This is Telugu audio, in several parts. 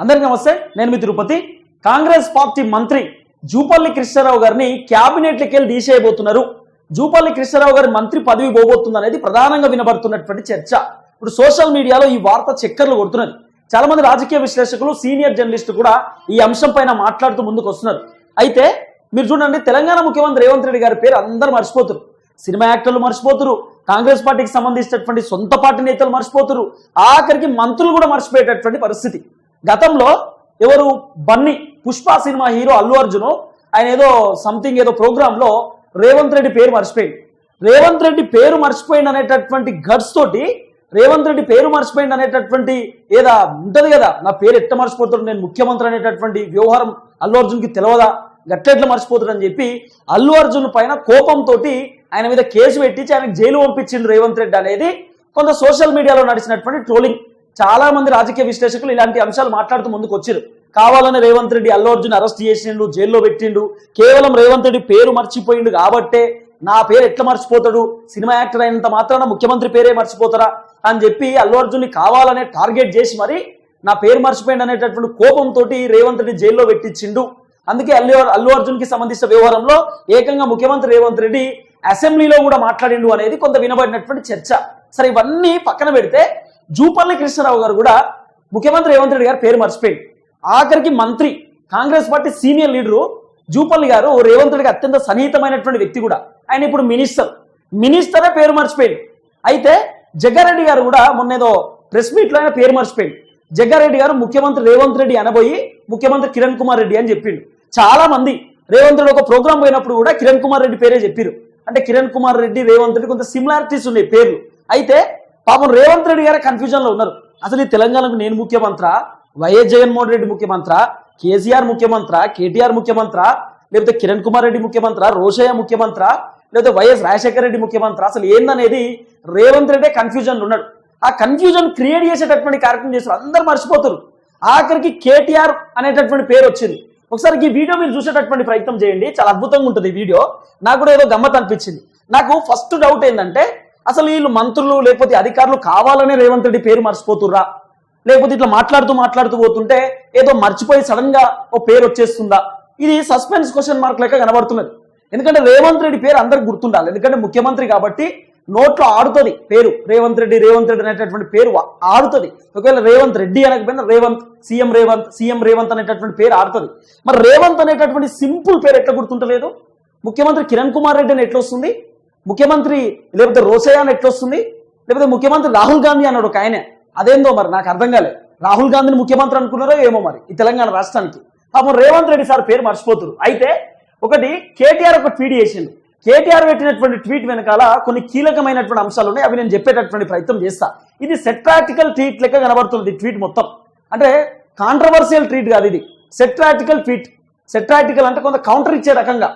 అందరికీ నమస్తే నేను మీ తిరుపతి. కాంగ్రెస్ పార్టీ మంత్రి జూపల్లి కృష్ణారావు గారిని క్యాబినెట్లకి వెళ్ళి తీసేయబోతున్నారు. జూపల్లి కృష్ణారావు గారి మంత్రి పదవి పోబోతుంది అనేది ప్రధానంగా వినబడుతున్నటువంటి చర్చ. ఇప్పుడు సోషల్ మీడియాలో ఈ వార్త చక్కర్లు కొడుతున్నది. చాలా మంది రాజకీయ విశ్లేషకులు సీనియర్ జర్నలిస్టు కూడా ఈ అంశం పైన మాట్లాడుతూ ముందుకు వస్తున్నారు అయితే మీరు చూడండి తెలంగాణ ముఖ్యమంత్రి రేవంత్ రెడ్డి గారి పేరు అందరూ మర్చిపోతారు. సినిమా యాక్టర్లు మర్చిపోతురు. కాంగ్రెస్ పార్టీకి సంబంధించినటువంటి సొంత పార్టీ నేతలు మర్చిపోతురు. ఆఖరికి మంత్రులు కూడా మర్చిపోయేటటువంటి పరిస్థితి. గతంలో ఎవరు బన్నీ పుష్ప సినిమా హీరో అల్లు అర్జున్ ఆయన ఏదో సంథింగ్ ఏదో ప్రోగ్రాంలో రేవంత్ రెడ్డి పేరు మర్చిపోయింది రేవంత్ రెడ్డి పేరు మర్చిపోయింది అనేటటువంటి గడ్స్ తోటి రేవంత్ రెడ్డి పేరు మర్చిపోయింది అనేటటువంటి ఏదా ఉంటది కదా? నా పేరు ఎట్ట మర్చిపోతాడు? నేను ముఖ్యమంత్రి అనేటటువంటి వ్యవహారం అల్లు అర్జున్కి తెలియదా గట్టెట్లా మర్చిపోతాడని చెప్పి అల్లు అర్జున్ పైన కోపంతో ఆయన మీద కేసు పెట్టించి ఆయనకు జైలు పంపించింది రేవంత్ రెడ్డి అనేది కొంత సోషల్ మీడియాలో నడిచినటువంటి ట్రోలింగ్ చాలా మంది రాజకీయ విశ్లేషకులు ఇలాంటి అంశాలు మాట్లాడుతూ ముందుకు వచ్చారు కావాలని రేవంత్ రెడ్డి అల్లు అర్జున్ అరెస్ట్ చేసిండు జైల్లో పెట్టిండు. కేవలం రేవంత్ రెడ్డి పేరు మర్చిపోయిండు కాబట్టే నా పేరు ఎట్లా మర్చిపోతాడు? సినిమా యాక్టర్ అయినంత మాత్రాన ముఖ్యమంత్రి పేరే మర్చిపోతారా? అని చెప్పి అల్లు అర్జున్ని కావాలనే టార్గెట్ చేసి మరి నా పేరు మర్చిపోయింది అనేటటువంటి కోపంతో రేవంత్ రెడ్డి జైల్లో పెట్టించిండు. అందుకే అల్లు అల్లు అర్జున్కి సంబంధించిన వ్యవహారంలో ఏకంగా ముఖ్యమంత్రి రేవంత్ రెడ్డి అసెంబ్లీలో కూడా మాట్లాడిండు అనేది కొంత వినబడినటువంటి చర్చ. సరే ఇవన్నీ పక్కన పెడితే జూపల్లి కృష్ణారావు గారు కూడా ముఖ్యమంత్రి రేవంత్ రెడ్డి గారు పేరు మర్చిపోయి ఆఖరికి మంత్రి Congress party senior leader Jupally garu Revanth రెడ్డికి అత్యంత సన్నిహితమైనటువంటి వ్యక్తి కూడా. ఆయన ఇప్పుడు మినిస్టర్. మినిస్టరే పేరు మర్చిపోయింది అయితే జగ్గారెడ్డి గారు కూడా మొన్న ఏదో ప్రెస్ మీట్లో ఆయన పేరు మర్చిపోయింది జగ్గారెడ్డి గారు ముఖ్యమంత్రి రేవంత్ రెడ్డి అనబోయి ముఖ్యమంత్రి కిరణ్ కుమార్ రెడ్డి అని చెప్పిండు. చాలా మంది రేవంత్ రెడ్డి ఒక ప్రోగ్రామ్ పోయినప్పుడు కూడా కిరణ్ కుమార్ రెడ్డి పేరే చెప్పారు. అంటే కిరణ్ కుమార్ రెడ్డి రేవంత్ రెడ్డి కొంత సిమిలారిటీస్ ఉన్నాయి పేర్లు. అయితే పాపం రేవంత్ రెడ్డి గారే కన్ఫ్యూజన్లో ఉన్నారు. అసలు ఈ తెలంగాణకు నేను ముఖ్యమంత్ర వైఎస్ జగన్మోహన్ రెడ్డి ముఖ్యమంత్ర కేసీఆర్ ముఖ్యమంత్ర కేటీఆర్ ముఖ్యమంత్ర లేకపోతే కిరణ్ కుమార్ రెడ్డి ముఖ్యమంత్ర రోషయ్య ముఖ్యమంత్ర లేకపోతే వైఎస్ రాజశేఖర రెడ్డి ముఖ్యమంత్రి అసలు ఏందనేది రేవంత్ రెడ్డే కన్ఫ్యూజన్ ఉన్నాడు. ఆ కన్ఫ్యూజన్ క్రియేట్ చేసేటటువంటి కార్యక్రమం చేస్తారు అందరు మర్చిపోతారు ఆఖరికి కేటీఆర్ అనేటటువంటి పేరు వచ్చింది. ఒకసారి ఈ వీడియో మీరు చూసేటటువంటి ప్రయత్నం చేయండి. చాలా అద్భుతంగా ఉంటుంది ఈ వీడియో. నాకు కూడా ఏదో గమ్మత్ అనిపించింది. నాకు ఫస్ట్ డౌట్ ఏంటంటే అసలు వీళ్ళు మంత్రులు లేకపోతే అధికారులు కావాలనే రేవంత్ రెడ్డి పేరు మర్చిపోతుర్రా? లేకపోతే ఇట్లా మాట్లాడుతూ మాట్లాడుతూ పోతుంటే ఏదో మర్చిపోయి సడన్గా ఓ పేరు వచ్చేస్తుందా? ఇది సస్పెన్స్ క్వశ్చన్ మార్క్ లెక్క కనబడుతున్నది. ఎందుకంటే రేవంత్ రెడ్డి పేరు అందరికి గుర్తుండాలి. ఎందుకంటే ముఖ్యమంత్రి కాబట్టి నోట్లో ఆడుతుంది పేరు. రేవంత్ రెడ్డి రేవంత్ రెడ్డి అనేటటువంటి పేరు ఆడుతుంది. ఒకవేళ రేవంత్ రెడ్డి అనకపోయినా రేవంత్ సీఎం రేవంత్ సీఎం రేవంత్ అనేటటువంటి పేరు ఆడుతుంది. మరి రేవంత్ అనేటటువంటి సింపుల్ పేరు ఎట్లా గుర్తుంటలేదు? ముఖ్యమంత్రి కిరణ్ కుమార్ రెడ్డి అని ఎట్లా వస్తుంది? ముఖ్యమంత్రి లేకపోతే రోసయ్య అని ఎట్లా వస్తుంది లేకపోతే ముఖ్యమంత్రి రాహుల్ గాంధీ అన్నాడు ఒక ఆయనే. అదేందో మరి? నాకు అర్థం కాలేదు రాహుల్ గాంధీని ముఖ్యమంత్రి అనుకున్నారో ఏమో మరి? ఈ తెలంగాణ రాష్ట్రానికి. పాపం రేవంత్ రెడ్డి సార్ పేరు మర్చిపోతున్నారు అయితే ఒకటి కేటీఆర్ ఒక ట్వీట్ చేసిండు. కేటీఆర్ పెట్టినటువంటి ట్వీట్ వెనకాల కొన్ని కీలకమైనటువంటి అంశాలు ఉన్నాయి. అవి నేను చెప్పేటటువంటి ప్రయత్నం చేస్తా. ఇది సెట్రాటికల్ ట్వీట్ లెక్క కనబడుతుంది ట్వీట్ మొత్తం. అంటే కాంట్రవర్సియల్ ట్వీట్ కాదు ఇది. సెట్రాటికల్ ట్వీట్. సెట్రాటికల్ అంటే కొంత కౌంటర్ ఇచ్చే రకంగా.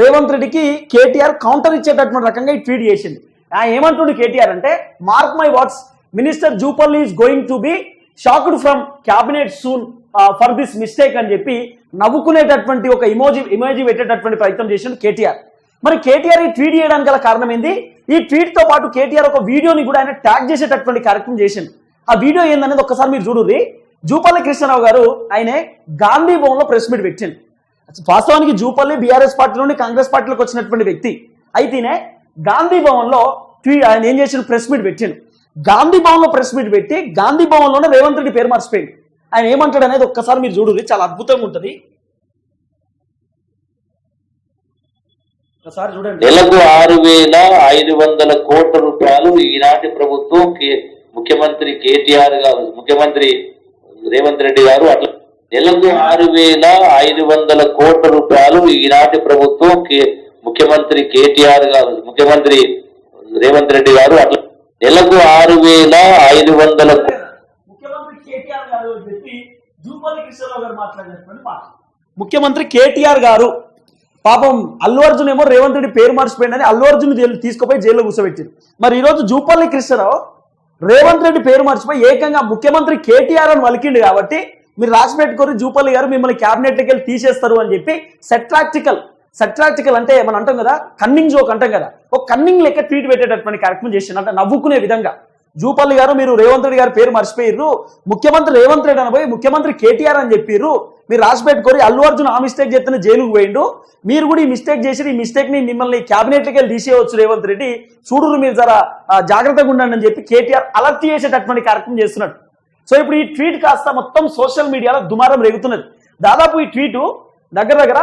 రేవంత్ రెడ్డికి కేటీఆర్ కౌంటర్ ఇచ్చేటటువంటి రకంగా ఈ ట్వీట్ చేసింది. ఆ ఏమంటుండు కేటీఆర్ అంటే mark my words minister Jupally is going to be shocked from cabinet soon for this mistake అని చెప్పి నవ్వుకునేటటువంటి ఒక ఇమోజీ ఇమోజీ పెట్టేటటువంటి ప్రయత్నం చేసిండు కేటీఆర్. మరి కేటీఆర్ ఈ ట్వీట్ చేయడానికి గల కారణం ఏంది? ఈ ట్వీట్తో పాటు కేటీఆర్ ఒక వీడియోని కూడా ఆయన ట్యాగ్ చేసేటటువంటి కార్యక్రమం చేసిండు. ఆ వీడియో ఏందనేది ఒక్కసారి మీరు చూడుర్రి. జూపల్లి కృష్ణారావు గారు ఆయన గాంధీ భవన్లో ప్రెస్ మీట్ పెట్టింది వాస్తవానికి జూపల్లి బీఆర్ఎస్ పార్టీ నుండి కాంగ్రెస్ పార్టీలోకి వచ్చినటువంటి వ్యక్తి అయితేనే గాంధీ భవన్లో ట్వీ ఆయన ఏం చేసిన ప్రెస్ మీట్ పెట్టిండు గాంధీ భవన్లో ప్రెస్ మీట్ పెట్టి గాంధీ భవన్లోనే రేవంత్ రెడ్డి పేరు మర్చిపోయింది. ఆయన ఏమంటాడు అనేది ఒక్కసారి మీరు చూడండి. చాలా అద్భుతంగా ఉంటుంది. ఒకసారి చూడండి. నెలకు ఆరు వేల ఐదు వందల కోట్ల రూపాయలు ఈనాటి ప్రభుత్వం కే- ముఖ్యమంత్రి కేటీఆర్ గారు ముఖ్యమంత్రి రేవంత్ రెడ్డి గారు అట్లా నెలకు ఆరు వేల ఐదు వందల కోట్ల రూపాయలు ఈనాటి ప్రభుత్వం కే- ముఖ్యమంత్రి కేటీఆర్ గారు ముఖ్యమంత్రి రేవంత్ రెడ్డి గారు అట్లా నెలకు ఆరు వేల ఐదు వందల ముఖ్యమంత్రి కేటీఆర్ గారు పాపం అల్లు అర్జున్ ఏమో రేవంత్ రెడ్డి పేరు మర్చిపోయిందని అల్లు అర్జున్ జైలు తీసుకుపోయి జైల్లో కూర్చోబెట్టింది. మరి ఈరోజు జూపల్లి కృష్ణరావు రేవంత్ రెడ్డి పేరు మర్చిపోయి ఏకంగా ముఖ్యమంత్రి కేటీఆర్ అని వలికిండు కాబట్టి మీరు రాసి పెట్టుకొని జూపల్లి గారు మిమ్మల్ని క్యాబినెట్కి వెళ్ళి తీసేస్తారు అని చెప్పి సెట్రాక్టికల్ సెట్రాక్టికల్ అంటే మనం అంటాం కదా కన్నింగ్ జోక్ అంటాం కదా ఒక కన్నింగ్ లెక్క ట్వీట్ పెట్టేటటువంటి కార్యక్రమం చేసింది అంటే నవ్వుకునే విధంగా. జూపల్లి గారు మీరు రేవంత్ రెడ్డి గారి పేరు మర్చిపోయిర్రు. ముఖ్యమంత్రి రేవంత్ రెడ్డి అనబోయి ముఖ్యమంత్రి కేటీఆర్ అని చెప్పిర్రు. మీరు రాసి పెట్టుకోరు అల్లు అర్జున్ ఆ మిస్టేక్ చేస్తున్న జైలుకు పోయిండు. మీరు కూడా ఈ మిస్టేక్ చేసి ఈ మిస్టేక్ని మిమ్మల్ని క్యాబినెట్లకి వెళ్ళి తీసేయవచ్చు రేవంత్ రెడ్డి. చూడరు మీరు జర జాగ్రత్తగా ఉండండి అని చెప్పి కేటీఆర్ అలర్ట్ చేసేటటువంటి కార్యక్రమం చేస్తున్నాడు. సో ఇప్పుడు ఈ ట్వీట్ కాస్త మొత్తం సోషల్ మీడియాలో దుమారం రేగుతున్నది. దాదాపు ఈ ట్వీటు దగ్గర దగ్గర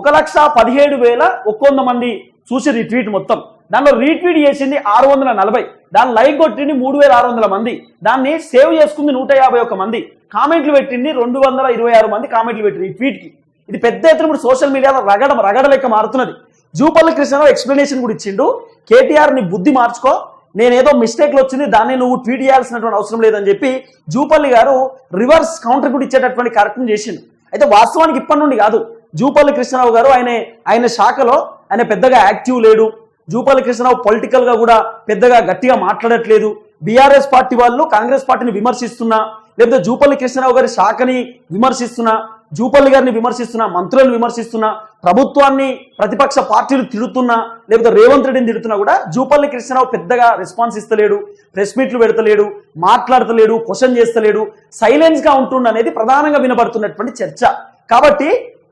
ఒక లక్ష పదిహేడు వేల ఒక్కొంద మంది చూసారు ఈ ట్వీట్ మొత్తం. దానిలో రీట్వీట్ చేసింది ఆరు వందల నలభై. దాని లైక్ కొట్టింది మూడు వేల ఆరు వందల మంది. దాన్ని సేవ్ చేసుకుంది నూట యాభై ఒక్క మంది. కామెంట్లు పెట్టింది రెండు వందల ఇరవై ఆరు మంది కామెంట్లు పెట్టింది ఈ ట్వీట్కి. ఇది పెద్ద ఎత్తున ఇప్పుడు సోషల్ మీడియాలో రగడ రగడ లెక్క మారుతున్నది. జూపల్లి కృష్ణరావు ఎక్స్ప్లెనేషన్ కూడా ఇచ్చిండు. కేటీఆర్ని బుద్ధి మార్చుకో నేనేదో మిస్టేక్లు వచ్చింది దాన్ని నువ్వు ట్వీట్ చేయాల్సినటువంటి అవసరం లేదని చెప్పి జూపల్లి గారు రివర్స్ కౌంటర్ కూడా ఇచ్చేటటువంటి కార్యక్రమం చేసిండు. అయితే వాస్తవానికి ఇప్పటి నుండి కాదు. జూపల్లి కృష్ణరావు గారు ఆయన ఆయన శాఖలో ఆయన పెద్దగా యాక్టివ్ లేడు. జూపల్లి కృష్ణరావు పొలిటికల్గా కూడా పెద్దగా గట్టిగా మాట్లాడట్లేదు. బీఆర్ఎస్ పార్టీ వాళ్ళు కాంగ్రెస్ పార్టీని విమర్శిస్తున్నా లేకపోతే జూపల్లి కృష్ణరావు గారి శాఖని విమర్శిస్తున్నా జూపల్లి గారిని విమర్శిస్తున్నా మంత్రులను విమర్శిస్తున్నా ప్రభుత్వాన్ని ప్రతిపక్ష పార్టీలు తిడుతున్నా లేకపోతే రేవంత్ రెడ్డిని తిడుతున్నా కూడా జూపల్లి కృష్ణరావు పెద్దగా రెస్పాన్స్ ఇస్తలేడు ప్రెస్ మీట్లు పెడతలేడు మాట్లాడతలేడు క్వశ్చన్ చేస్తలేడు సైలెన్స్గా ఉంటుండ అనేది ప్రధానంగా వినబడుతున్నటువంటి చర్చ. కాబట్టి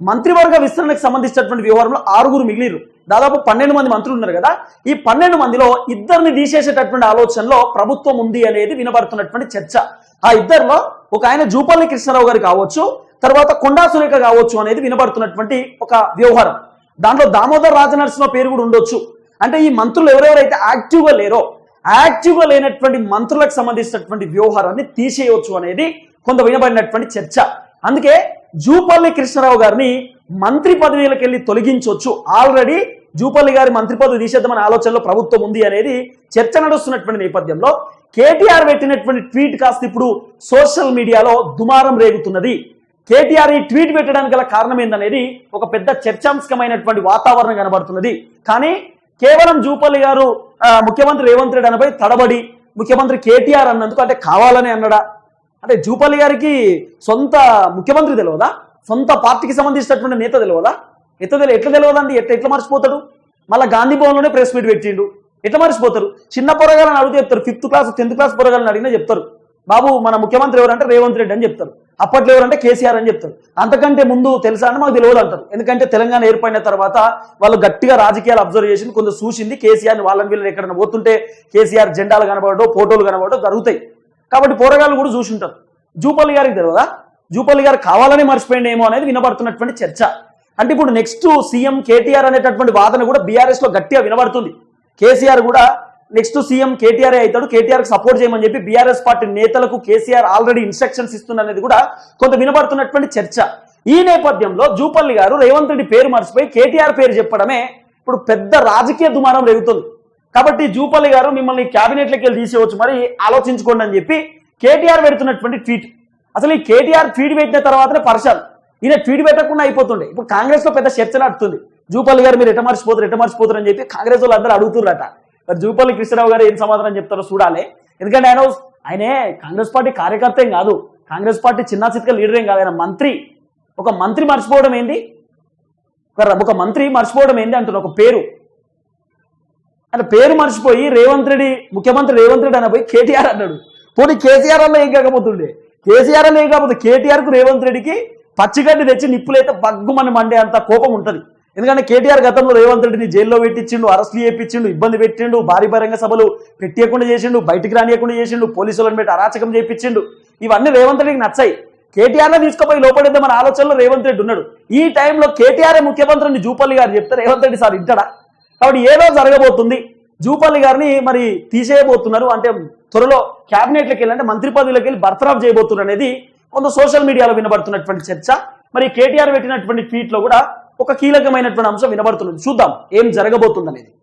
మంత్రివర్గ విస్తరణకు సంబంధించినటువంటి వ్యవహారంలో ఆరుగురు మిగిలిరు దాదాపు పన్నెండు మంది మంత్రులు ఉన్నారు కదా ఈ పన్నెండు మందిలో ఇద్దరిని తీసేసేటటువంటి ఆలోచనలో ప్రభుత్వం ఉంది అనేది వినబడుతున్నటువంటి చర్చ. ఆ ఇద్దరిలో ఒక ఆయన జూపల్లి కృష్ణారావు గారు కావచ్చు తర్వాత కొండా సురేఖ కావచ్చు అనేది వినబడుతున్నటువంటి ఒక వ్యవహారం. దాంట్లో దామోదర్ రాజనరసింహ పేరు కూడా ఉండొచ్చు. అంటే ఈ మంత్రులు ఎవరెవరైతే యాక్టివ్గా లేరో యాక్టివ్గా లేనటువంటి మంత్రులకు సంబంధించినటువంటి వ్యవహారాన్ని తీసేయవచ్చు అనేది కొంత వినబడినటువంటి చర్చ. అందుకే జూపల్లి కృష్ణారావు గారిని మంత్రి పదవిలకు వెళ్ళి తొలగించవచ్చు ఆల్రెడీ జూపల్లి గారి మంత్రి పదవి తీసేద్దామనే ఆలోచనలో ప్రభుత్వం ఉంది అనేది చర్చ నడుస్తున్నటువంటి నేపథ్యంలో కేటీఆర్ పెట్టినటువంటి ట్వీట్ కాస్త ఇప్పుడు సోషల్ మీడియాలో దుమారం రేగుతున్నది. కేటీఆర్ ఈ ట్వీట్ పెట్టడానికి గల కారణం ఏందనేది ఒక పెద్ద చర్చాంశకమైనటువంటి వాతావరణం కనబడుతున్నది. కానీ కేవలం జూపల్లి గారు ముఖ్యమంత్రి రేవంత్ రెడ్డి అనపై తడబడి ముఖ్యమంత్రి కేటీఆర్ అన్నందుకు అంటే కావాలని అన్నడా? అంటే జూపల్లి గారికి సొంత ముఖ్యమంత్రి తెలియదా సొంత పార్టీకి సంబంధించినటువంటి నేత తెలియదా ఎట్లా తెలియదు ఎట్లా తెలియదండి ఎట్లా ఎట్లా మర్చిపోతాడు? మళ్ళీ గాంధీ భవన్లోనే ప్రెస్ మీట్ పెట్టిండు. ఎట్లా మర్చిపోతారు? చిన్న పొరగాలని అడిగితే చెప్తారు ఫిఫ్త్ క్లాస్ టెన్త్ క్లాస్ పొరగాలని అడిగినా చెప్తారు. బాబు మన ముఖ్యమంత్రి ఎవరంటే రేవంత్ రెడ్డి అని చెప్తారు. అప్పట్లో ఎవరంటే కేసీఆర్ అని చెప్తారు. అంతకంటే ముందు తెలుసా అని మాకు తెలియదు అంటారు. ఎందుకంటే తెలంగాణ ఏర్పడిన తర్వాత వాళ్ళు గట్టిగా రాజకీయాలు అబ్జర్వ్ చేసింది కొంచెం చూసింది కేసీఆర్ని వాళ్ళని వీళ్ళని ఎక్కడైనా పోతుంటే కేసీఆర్ జెండాలు కనబడటం ఫోటోలు కనబడటం జరుగుతాయి. కాబట్టి పోరగాళ్ళు కూడా చూసుంటారు జూపల్లి గారికి తెలియదా జూపల్లి గారు కావాలని మర్చిపోయిండేమో అనేది వినబడుతున్నటువంటి చర్చ. అంటే ఇప్పుడు నెక్స్ట్ సీఎం కేటీఆర్ అనేటటువంటి వాదన కూడా బీఆర్ఎస్లో గట్టిగా వినబడుతుంది. కేసీఆర్ కూడా నెక్స్ట్ సీఎం కేటీఆర్ అవుతాడు? కేటీఆర్ సపోర్ట్ చేయమని చెప్పి బీఆర్ఎస్ పార్టీ నేతలకు కేసీఆర్ ఆల్రెడీ ఇన్స్ట్రక్షన్స్ ఇస్తున్నది కూడా కొంత వినబడుతున్నటువంటి చర్చ. ఈ నేపథ్యంలో జూపల్లి గారు రేవంత్ రెడ్డి పేరు మర్చిపోయి కేటీఆర్ పేరు చెప్పడమే ఇప్పుడు పెద్ద రాజకీయ దుమారం రేగుతుంది. కాబట్టి జూపల్లి గారు మిమ్మల్ని క్యాబినెట్లోకి వెళ్ళి తీసేయవచ్చు మరి ఆలోచించుకోండి అని చెప్పి కేటీఆర్ పెడుతున్నటువంటి ట్వీట్. అసలు ఈ కేటీఆర్ ట్వీట్ పెట్టిన తర్వాతనే పర్షాలు ఈయన ట్వీట్ పెట్టకుండా అయిపోతుండే. ఇప్పుడు కాంగ్రెస్లో పెద్ద చర్చ నడుతుంది జూపల్లి గారు మీరు ఎట మర్చిపోతారు ఎట మర్చిపోతారు అని చెప్పి కాంగ్రెస్ వాళ్ళు అందరూ అడుగుతున్నారట. మరి జూపల్లి కృష్ణరావు గారు ఏం సమాధానం చెప్తారో చూడాలి. ఎందుకంటే ఆయన ఆయనే కాంగ్రెస్ పార్టీ కార్యకర్త ఏం కాదు. కాంగ్రెస్ పార్టీ చిన్న చిత్క లీడర్ ఏం కాదు. ఆయన మంత్రి. ఒక మంత్రి మర్చిపోవడం ఏంది? ఒక మంత్రి మర్చిపోవడం ఏంది అంటున్న. ఒక పేరు. అంటే పేరు మర్చిపోయి రేవంత్ రెడ్డి ముఖ్యమంత్రి రేవంత్ రెడ్డి పోయి కేటీఆర్ అన్నాడు. పోనీ కేసీఆర్ అన్న ఏం కాకపోతుండే? కేసీఆర్ అన్న ఏం కాకపోతే కేటీఆర్కు రేవంత్ రెడ్డికి పచ్చిగడ్డి తెచ్చి నిప్పులైతే బగ్గుమని మండే అంత కోపం ఉంటుంది. ఎందుకంటే కేటీఆర్ గతంలో రేవంత్ రెడ్డిని జైల్లో పెట్టించిండు అరెస్టులు చేయించిండు ఇబ్బంది పెట్టిండు భారీ బహిరంగ సభలు పెట్టేయకుండా చేసిండు బయటికి రానియకుండా చేసిండు పోలీసులను పెట్టి అరాచకం చేయించిండు. ఇవన్నీ రేవంత్ రెడ్డికి నచ్చాయి. కేటీఆర్ తీసుకుపోయి లోపడేద్దామన్న ఆలోచనలో రేవంత్ రెడ్డి ఉన్నాడు. ఈ టైంలో కేటీఆర్ ముఖ్యమంత్రిని జూపల్లి గారు చెప్తే రేవంత్ రెడ్డి సార్ ఇంటడా? కాబట్టి ఏదో జరగబోతుంది. జూపల్లి గారిని మరి తీసేయబోతున్నారు. అంటే త్వరలో క్యాబినెట్లకు వెళ్ళి అంటే మంత్రి పదవిలోకి వెళ్ళి బర్తరాఫ్ చేయబోతున్నారు అనేది కొంత సోషల్ మీడియాలో వినబడుతున్నటువంటి చర్చ. మరి కేటీఆర్ పెట్టినటువంటి ట్వీట్లో కూడా ఒక కీలకమైనటువంటి అంశం వినబడుతున్నది. చూద్దాం ఏం జరగబోతుంది అనేది